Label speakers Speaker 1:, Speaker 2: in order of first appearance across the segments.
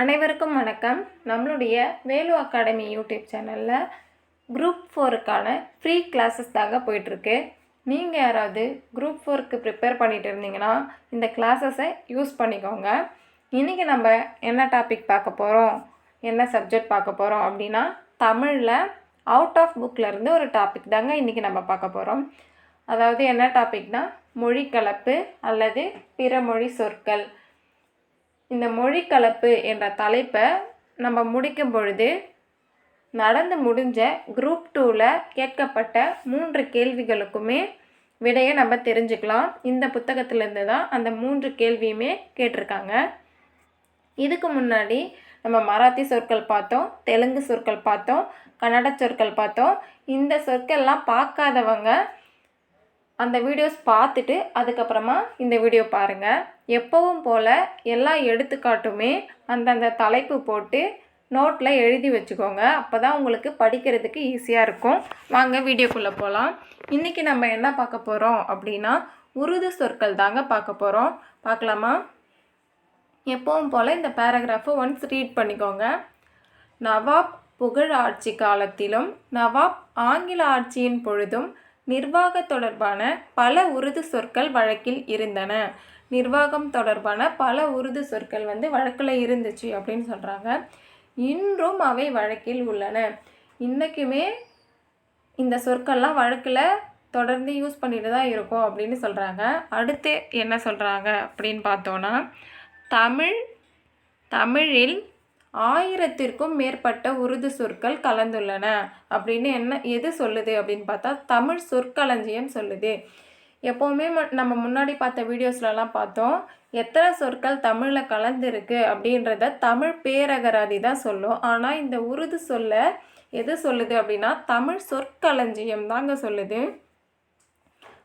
Speaker 1: அனைவருக்கும் வணக்கம். நம்மளுடைய வேலு அகாடமி யூடியூப் சேனலில் குரூப் ஃபோருக்கான ஃப்ரீ கிளாஸஸ் தாங்க போயிட்டுருக்கு. நீங்கள் யாராவது குரூப் ஃபோருக்கு ப்ரிப்பேர் பண்ணிகிட்டு இருந்தீங்கன்னா இந்த கிளாஸஸை யூஸ் பண்ணிக்கோங்க. இன்றைக்கி நம்ம என்ன டாபிக் பார்க்க போகிறோம் என்ன சப்ஜெக்ட் பார்க்க போகிறோம் அப்படின்னா தமிழில் அவுட் ஆஃப் புக்கிலேருந்து ஒரு டாபிக் தாங்க இன்றைக்கி நம்ம பார்க்க போகிறோம் அதாவது என்ன டாபிக்னால் மொழி கலப்பு அல்லது பிற மொழி சொற்கள். இந்த மொழி கலப்பு என்ற தலைப்பை நம்ம முடிக்கும் பொழுது நடந்து முடிஞ்ச குரூப் டூவில் கேட்கப்பட்ட மூன்று கேள்விகளுக்குமே விடையை நம்ம தெரிஞ்சுக்கலாம். இந்த புத்தகத்திலேருந்து தான் அந்த மூன்று கேள்வியுமே கேட்டிருக்காங்க. இதுக்கு முன்னாடி நம்ம மராத்தி சொற்கள் பார்த்தோம் தெலுங்கு சொற்கள் பார்த்தோம் கன்னட சொற்கள் பார்த்தோம். இந்த சொற்கள்லாம் பார்க்காதவங்க அந்த வீடியோஸ் பார்த்துட்டு அதுக்கப்புறமா இந்த வீடியோ பாருங்கள் எப்பவும் போல் எல்லா எடுத்துக்காட்டுமே அந்தந்த தலைப்பு போட்டு நோட்டில் எழுதி வச்சுக்கோங்க. அப்போ தான் உங்களுக்கு படிக்கிறதுக்கு ஈஸியாக இருக்கும். வாங்க வீடியோக்குள்ளே போகலாம் இன்றைக்கி நம்ம என்ன பார்க்க போகிறோம் அப்படின்னா உருது சொற்கள் தாங்க பார்க்க போகிறோம் பார்க்கலாமா? எப்பவும் போல் இந்த பேராகிராஃபை ஒன்ஸ் ரீட் பண்ணிக்கோங்க. நவாப் புகழ் ஆட்சி காலத்திலும் நவாப் ஆங்கில ஆட்சியின் பொழுதும் நிர்வாக தொடர்பான பல உருது சொற்கள் வழக்கில் இருந்தன. நிர்வாகம் தொடர்பான பல உருது சொற்கள் வந்து வழக்கில் இருந்துச்சு அப்படின்னு சொல்கிறாங்க இன்றும் அவை வழக்கில் உள்ளன. இன்றைக்குமே இந்த சொற்கள்லாம் வழக்கில் தொடர்ந்து யூஸ் பண்ணிட்டு தான் இருக்கும் அப்படின்னு சொல்கிறாங்க அடுத்து என்ன சொல்கிறாங்க அப்படின்னு பார்த்தோன்னா தமிழ் தமிழில் ஆயிரத்திற்கும் மேற்பட்ட உருது சொற்கள் கலந்துள்ளன. அப்படின்னு என்ன எது சொல்லுது அப்படின்னு பார்த்தா தமிழ் சொற்களஞ்சியம் சொல்லுது. எப்போவுமே ம- நம்ம முன்னாடி பார்த்த வீடியோஸ்லலாம் பார்த்தோம் எத்தனை சொற்கள் தமிழில் கலந்துருக்கு அப்படின்றத தமிழ் பேரகராதி தான் சொல்லும். ஆனால் இந்த உருது சொல்ல எது சொல்லுது அப்படின்னா தமிழ் சொற்களஞ்சியம் தாங்க சொல்லுது.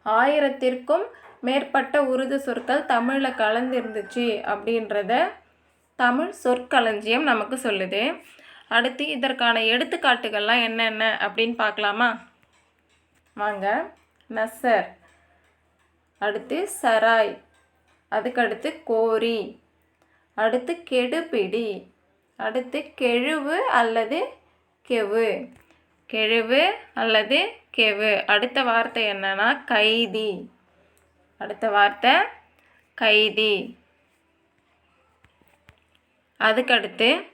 Speaker 1: ஆயிரத்திற்கும் மேற்பட்ட உருது சொற்கள் தமிழில் கலந்துருந்துச்சு அப்படின்றத தமிழ் சொற்களஞ்சியம் நமக்கு சொல்லுது. அடுத்து இதற்கான எடுத்துக்காட்டுகள்லாம் என்னென்ன அப்படின்னு பார்க்கலாமா? வாங்க நசர் அடுத்து சராய். அதுக்கடுத்து கோரி. அடுத்து கெடுபிடி. அடுத்து கெழுவு அல்லது கெவு. கெழுவு அல்லது கெவு. அடுத்த வார்த்தை என்னன்னா கைதி. அடுத்த வார்த்தை கைதி. அதுக்கடுத்து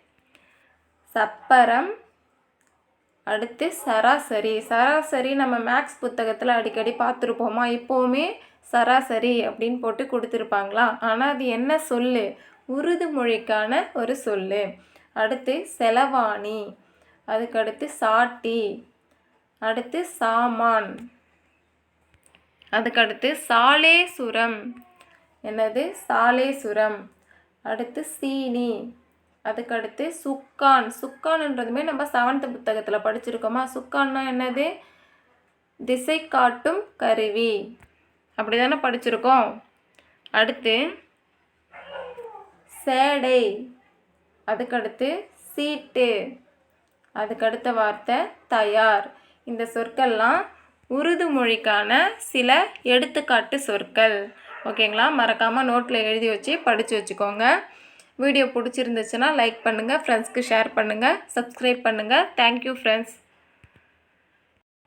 Speaker 1: சப்பரம் அடுத்து சராசரி. சராசரி நம்ம மேக்ஸ் புத்தகத்தில் அடிக்கடி பார்த்துருப்போமா? இப்போவுமே சராசரி அப்படின்னு போட்டு கொடுத்துருப்பாங்களா? ஆனால் அது என்ன சொல் உருது மொழிக்கான ஒரு சொல்லு. அடுத்து செலவாணி. அதுக்கடுத்து சாட்டி. அடுத்து சாமான். அதுக்கடுத்து சாலேசுரம். என்னது? சாலேசுரம். அடுத்து சீனி. அதுக்கடுத்து சுக்கான். சுக்கான்ன்றதுமே நம்ம செவன்த்து புத்தகத்தில் படிச்சிருக்கோமா? சுக்கான்னா என்னது? திசை காட்டும் கருவி. அப்படி தானே படிச்சிருக்கோம். அடுத்து சேடை. அதுக்கடுத்து சீட்டு. அதுக்கடுத்த வார்த்தை தயார். இந்த சொற்கள்லாம் உருது மொழிக்கான சில எடுத்துக்காட்டு சொற்கள். ஓகேங்களா? மறக்காமல் நோட்டில் எழுதி வச்சு படித்து வச்சுக்கோங்க. வீடியோ பிடிச்சிருந்துச்சுன்னா லைக் பண்ணுங்கள் ஃப்ரெண்ட்ஸ்க்கு ஷேர் பண்ணுங்கள் சப்ஸ்கிரைப் பண்ணுங்கள் தேங்க்யூ ஃப்ரெண்ட்ஸ்